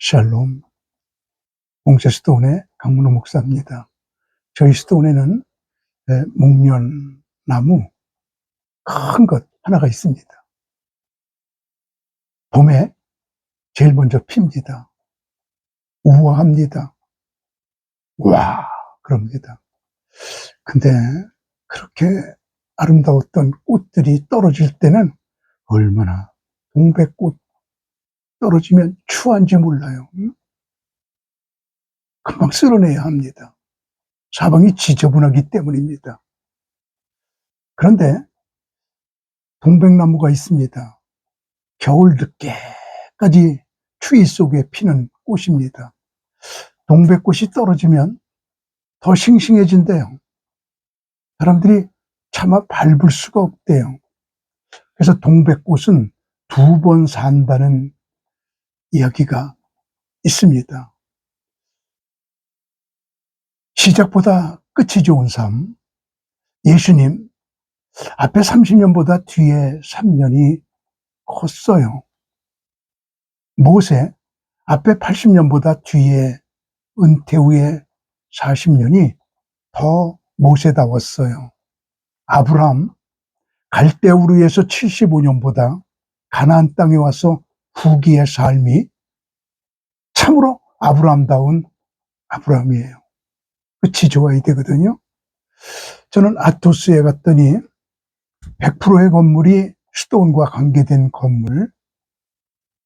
샬롬. 봉제 스톤의 강문호 목사입니다. 저희 스톤에는 예, 목련 나무 큰 것 하나가 있습니다. 봄에 제일 먼저 핍니다. 우아합니다. 와, 그럽니다. 근데 그렇게 아름다웠던 꽃들이 떨어질 때는 얼마나 동백꽃 떨어지면 추한지 몰라요. 응? 금방 쓸어내야 합니다. 사방이 지저분하기 때문입니다. 그런데 동백나무가 있습니다. 겨울 늦게까지 추위 속에 피는 꽃입니다. 동백꽃이 떨어지면 더 싱싱해진대요. 사람들이 차마 밟을 수가 없대요. 그래서 동백꽃은 두 번 산다는 이야기가 있습니다. 시작보다 끝이 좋은 삶. 예수님, 앞에 30년보다 뒤에 3년이 컸어요. 모세, 앞에 80년보다 뒤에 은퇴 후에 40년이 더 모세다웠어요. 아브라함, 갈대우르에서 75년보다 가나안 땅에 와서 후기의 삶이 참으로 아브라함다운 아브라함이에요. 끝이 좋아야 되거든요. 저는 아토스에 갔더니 100%의 건물이 수도원과 관계된 건물,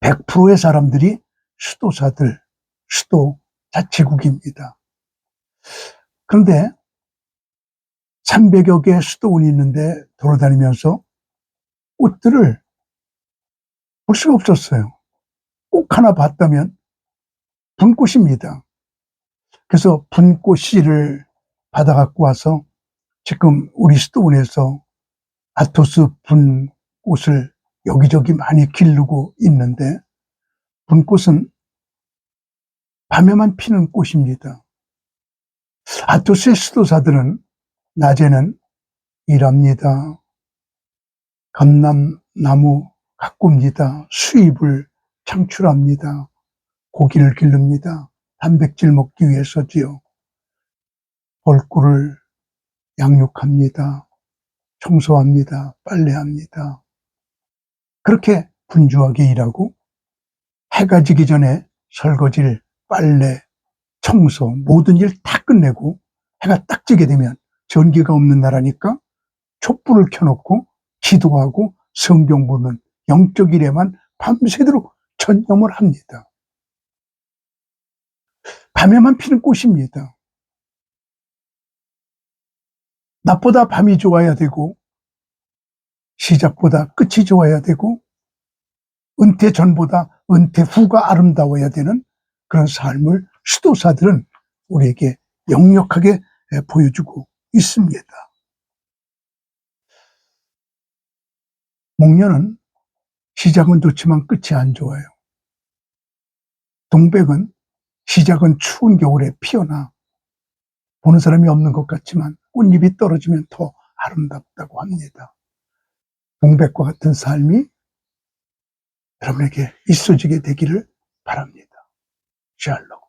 100%의 사람들이 수도사들, 수도 자치국입니다. 그런데 300여 개의 수도원이 있는데 돌아다니면서 꽃들을 볼 수가 없었어요. 꼭 하나 봤다면 분꽃입니다. 그래서 분꽃 씨를 받아 갖고 와서 지금 우리 수도원에서 아토스 분꽃을 여기저기 많이 기르고 있는데 분꽃은 밤에만 피는 꽃입니다. 아토스의 수도사들은 낮에는 일합니다. 감남 나무 가꿉니다. 수입을 창출합니다. 고기를 기릅니다. 단백질 먹기 위해서지요. 벌꿀을 양육합니다. 청소합니다. 빨래합니다. 그렇게 분주하게 일하고 해가 지기 전에 설거지를 빨래, 청소 모든 일 다 끝내고 해가 딱 지게 되면 전기가 없는 나라니까 촛불을 켜놓고 기도하고 성경 보는 영적 일에만 밤새도록 전념을 합니다. 밤에만 피는 꽃입니다. 낮보다 밤이 좋아야 되고 시작보다 끝이 좋아야 되고 은퇴 전보다 은퇴 후가 아름다워야 되는 그런 삶을 수도사들은 우리에게 역력하게 보여주고 있습니다. 목련은 시작은 좋지만 끝이 안 좋아요. 동백은 시작은 추운 겨울에 피어나 보는 사람이 없는 것 같지만 꽃잎이 떨어지면 더 아름답다고 합니다. 동백과 같은 삶이 여러분에게 있어지게 되기를 바랍니다. 샬롬.